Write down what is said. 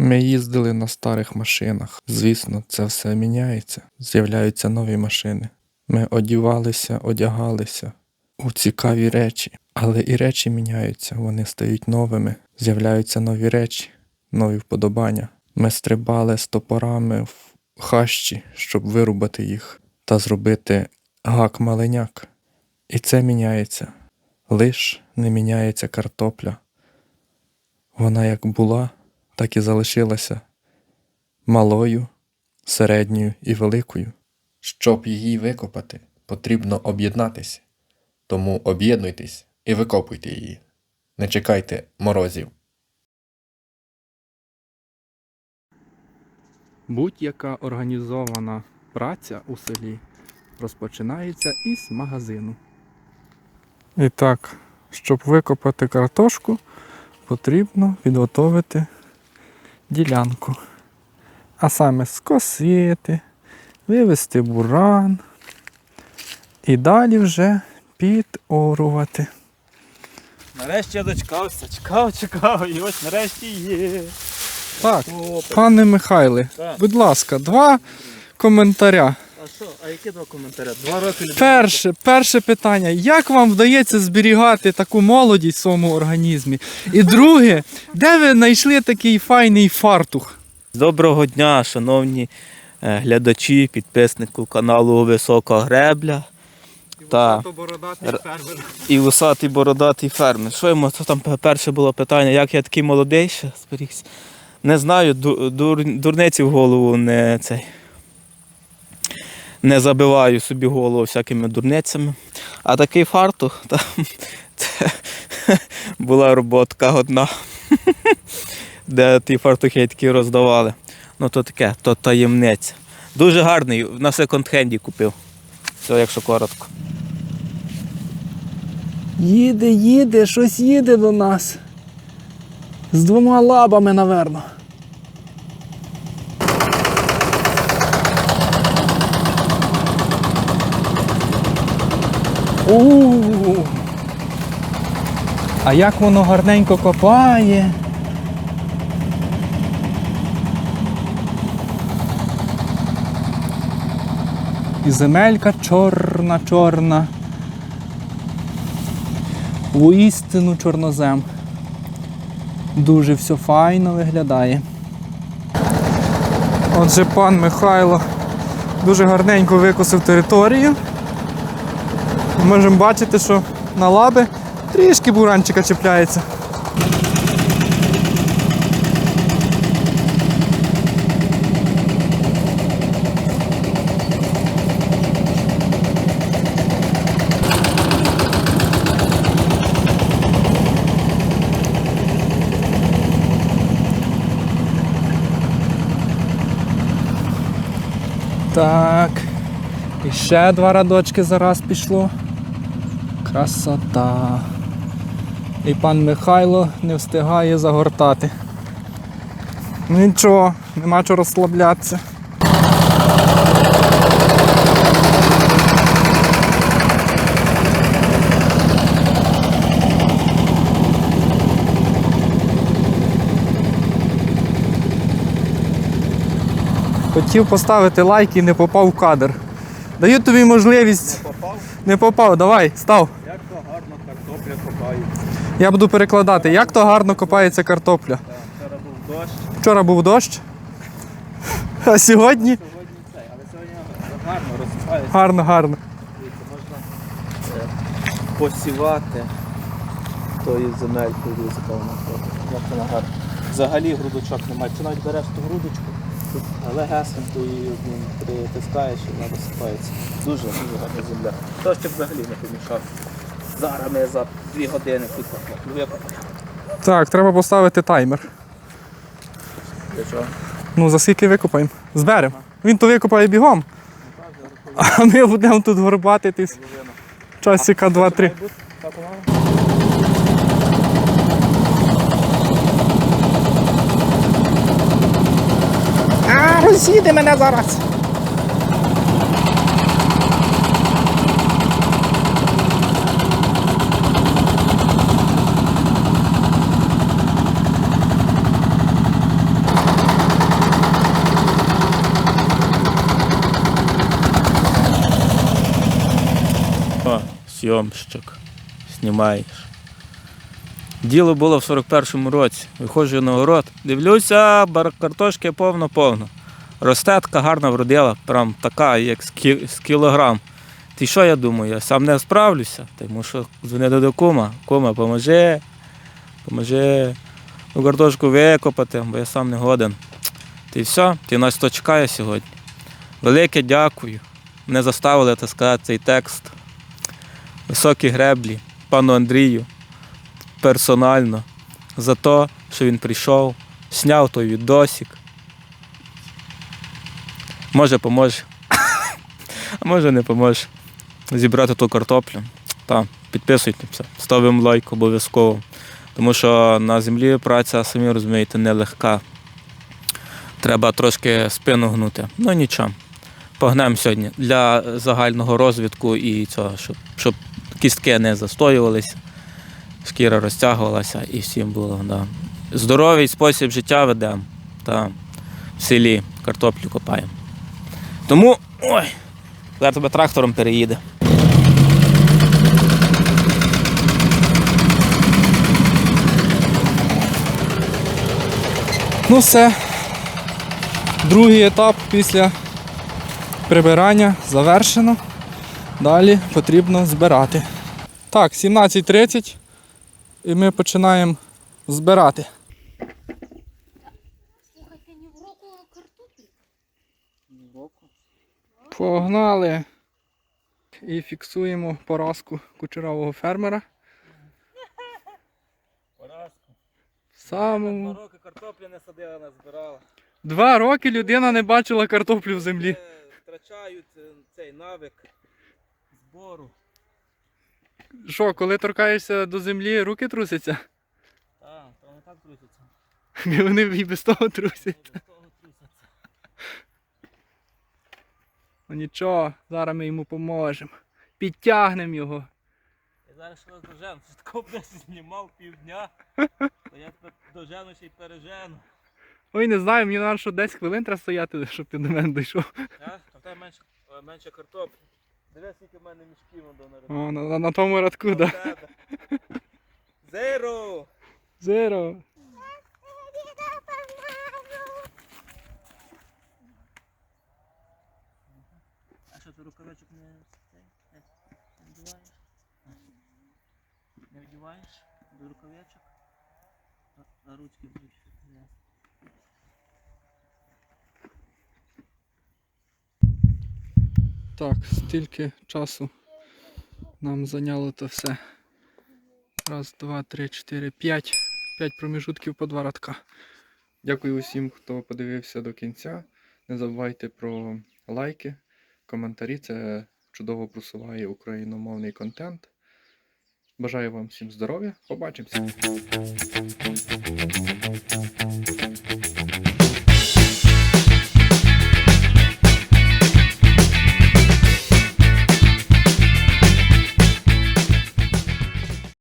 Ми їздили на старих машинах. Звісно, це все міняється. З'являються нові машини. Ми одівалися, одягалися у цікаві речі, але і речі міняються, вони стають новими. З'являються нові речі, нові вподобання. Ми стрибали з топорами в хащі, щоб вирубати їх та зробити гак маленяк. І це міняється. Лиш не міняється картопля. Вона як була, так і залишилася малою, середньою і великою. Щоб її викопати, потрібно об'єднатися. Тому об'єднуйтесь і викопуйте її. Не чекайте морозів. Будь-яка організована праця у селі розпочинається із магазину. І так, щоб викопати картошку, потрібно підготовити ділянку. А саме скосити, вивести буран і далі вже підорувати. Нарешті я дочекався, чекав, чекав, і ось нарешті є. Так, О, пане Михайле, Так. будь ласка, два коментаря. А що, а які два коментарі? Два роки людей. Перше, перше питання: як вам вдається зберігати таку молодість в своєму організмі? І друге, де ви знайшли такий файний фартух? Доброго дня, шановні е, глядачі, підписнику каналу Висока Гребля та Р- і вусатий бородатий фермер. Що йому це там перше було питання, як я такий молодий ще зберігся? Не знаю, ду- дур- дурниці в голову не цей. Не забиваю собі голову всякими дурницями. А такий фартух, та, це була роботка одна, де ті фартухи такі роздавали. Ну то таке, то таємниця. Дуже гарний, на секонд-хенді купив. Все, якщо коротко. Їде, їде, щось їде до нас. З двома лабами, наверно. У. А як воно гарненько копає. І земелька чорна, чорна. Воістину чорнозем. Дуже все файно виглядає. Отже, пан Михайло дуже гарненько викосив територію. Можемо бачити, що на лаби трішки буранчика чіпляється. Так. І ще два радочки зараз пішло. Красота. І пан Михайло не встигає загортати. Ну нічого, нема чого розслаблятися. Хотів поставити лайк і не попав в кадр. Даю тобі можливість. Не Попав, Не попав, давай, став. як то гарно картопля копають. Я буду перекладати, як то гарно копається картопля. Вчора був дощ, Вчора був дощ, а сьогодні сьогодні цей, але сьогодні гарно розсипається. гарно, гарно. Дивіться, можна е, посівати тою земелькою, дивіться, яка вона ходить. Як вона гарна. Взагалі грудочок немає. Чи навіть береш ту грудочку, тут легесенько її одним притискаєш і вона розсипається. Дуже, дуже гарна земля. Дощик взагалі не помішав. Зараз ми за дві години підкопаємо. Викопаємо. Так, треба поставити таймер. Для чого? Ну, за скільки викопаємо? Зберемо. Він то викопає бігом. А ми будемо тут горбатитись. Часика 2-3. Сіде мене зараз. О, Сйомщик, знімаєш. Діло було в 41-му році. Виходжу на город, дивлюся, картошки повно-повно. Росте така гарна вродила, прям така, як з, кілограм. Ти що я думаю, я сам не справлюся, тому що дзвони до кума, кума, поможи, поможи ну, картошку викопати, бо я сам не годен. Ти все, ти нас то чекає сьогодні. Велике дякую. Мене заставили так сказати цей текст. Високі греблі, пану Андрію, персонально, за те, що він прийшов, зняв той відосик. Може, поможе. А може не поможе. Зібрати ту картоплю. Та, підписуйтеся, ставимо лайк обов'язково. Тому що на землі праця, самі розумієте, нелегка. Треба трошки спину гнути. Ну нічого. Погнемо сьогодні для загального розвитку і цього, щоб, щоб кістки не застоювалися, шкіра розтягувалася і всім було. Да. Здоровий спосіб життя ведемо. Та в селі картоплю копаємо. Тому ой, зараз тебе трактором переїде. Ну все. Другий етап після прибирання завершено. Далі потрібно збирати. Так, 17.30 і ми починаємо збирати. Слухайте, ні в картоплі. Погнали. І фіксуємо поразку кучерового фермера. В самому. роки картоплі не садила, не збирала. Два роки людина не бачила картоплю в землі. Втрачають е, цей навик збору. Що, коли торкаєшся до землі, руки трусяться? Так, то не так трусяться. Вони і без того трусять. Без того трусяться. Ну нічого, зараз ми йому поможемо. Підтягнемо його. Я зараз ще раз дожену. Ти такого десь знімав півдня. То я тебе дожену ще й пережену. Ой, не знаю, мені треба, що 10 хвилин треба стояти, щоб ти до мене дійшов. А? А в тебе менше, е, менше картоплі. Дивись, скільки в мене мішків до наряду. О, на, на, на тому радку, так. Да. Зеро! Зеро. А що ти рукавичок не, цей, не, вдіваєш? До рукавичок? А ручки будуть. Так, стільки часу нам зайняло то все. Раз, два, три, чотири, п'ять. П'ять проміжутків по два радка. Дякую усім, хто подивився до кінця. Не забувайте про лайки, коментарі. Це чудово просуває україномовний контент. Бажаю вам всім здоров'я. Побачимося.